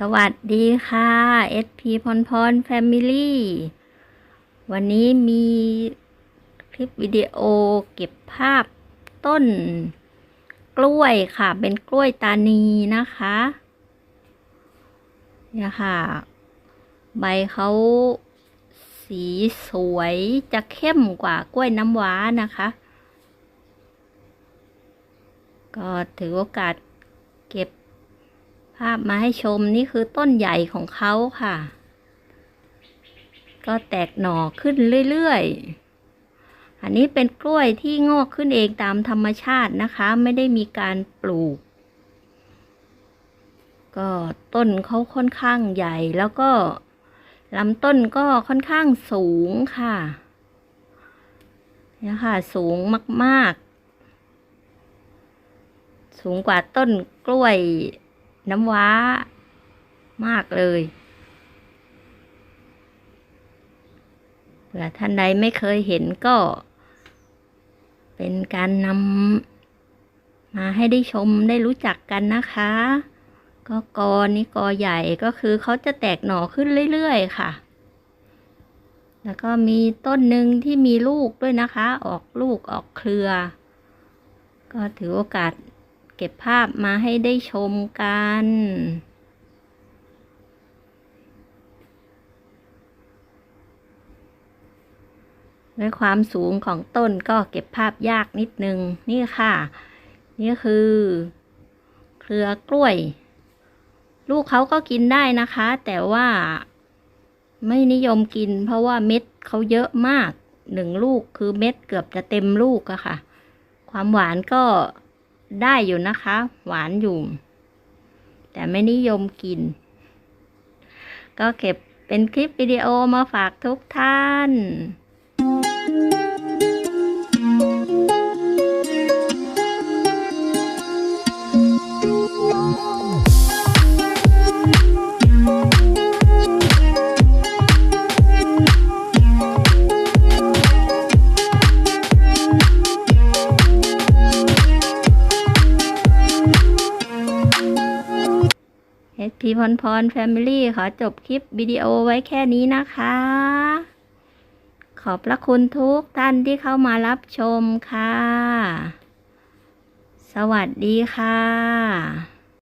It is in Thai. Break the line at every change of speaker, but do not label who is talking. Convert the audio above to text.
สวัสดีค่ะ SP พรพรแฟมิลี่วันนี้มีคลิปวิดีโอเก็บภาพต้นกล้วยค่ะ เป็นกล้วยตานีนะคะเนี่ยค่ะ ใบเขาสีสวยจะเข้มกว่ากล้วยน้ำว้านะคะ ก็ถือโอกาส ภาพมาให้ชมนี่คือต้นใหญ่ของเขาค่ะ ก็แตกหน่อขึ้นเรื่อยๆ อันนี้เป็นกล้วยที่งอกขึ้นเองตามธรรมชาตินะคะ ไม่ได้มีการปลูก ก็ต้นเขาค่อนข้างใหญ่แล้วก็ลำต้นก็ค่อนข้างสูงค่ะนี่ค่ะสูงมาก ๆ สูงกว่าต้นกล้วย น้ำว้ามากเลยเผื่อท่านใดไม่เคยเห็นก็ เป็นการนำมาให้ได้ชมได้รู้จักกันนะคะ ก็กอนี้กอใหญ่ก็คือเขาจะแตกหน่อขึ้นเรื่อยๆค่ะ แล้วก็มีต้นหนึ่งที่มีลูกด้วยนะคะ ออกลูกออกเครือ ก็ถือโอกาส เก็บภาพมาให้ได้ชมกัน ด้วยความสูงของต้นก็เก็บภาพยากนิดนึง นี่ค่ะ นี่คือ เครือกล้วย ลูกเขาก็กินได้นะคะ แต่ว่าไม่นิยมกิน เพราะว่าเม็ดเขาเยอะมากหนึ่งลูกคือเม็ดเกือบจะเต็มลูกอะค่ะ ความหวานก็ ได้อยู่นะคะ หวานอยู่ แต่ไม่นิยมกิน ก็เก็บเป็นคลิปวิดีโอมาฝากทุกท่าน HP พีพรพรแฟมิลี่ขอจบคลิปวิดีโอไว้แค่นี้นะคะ ขอบพระคุณทุกท่านที่เข้ามารับชมค่ะ สวัสดีค่ะ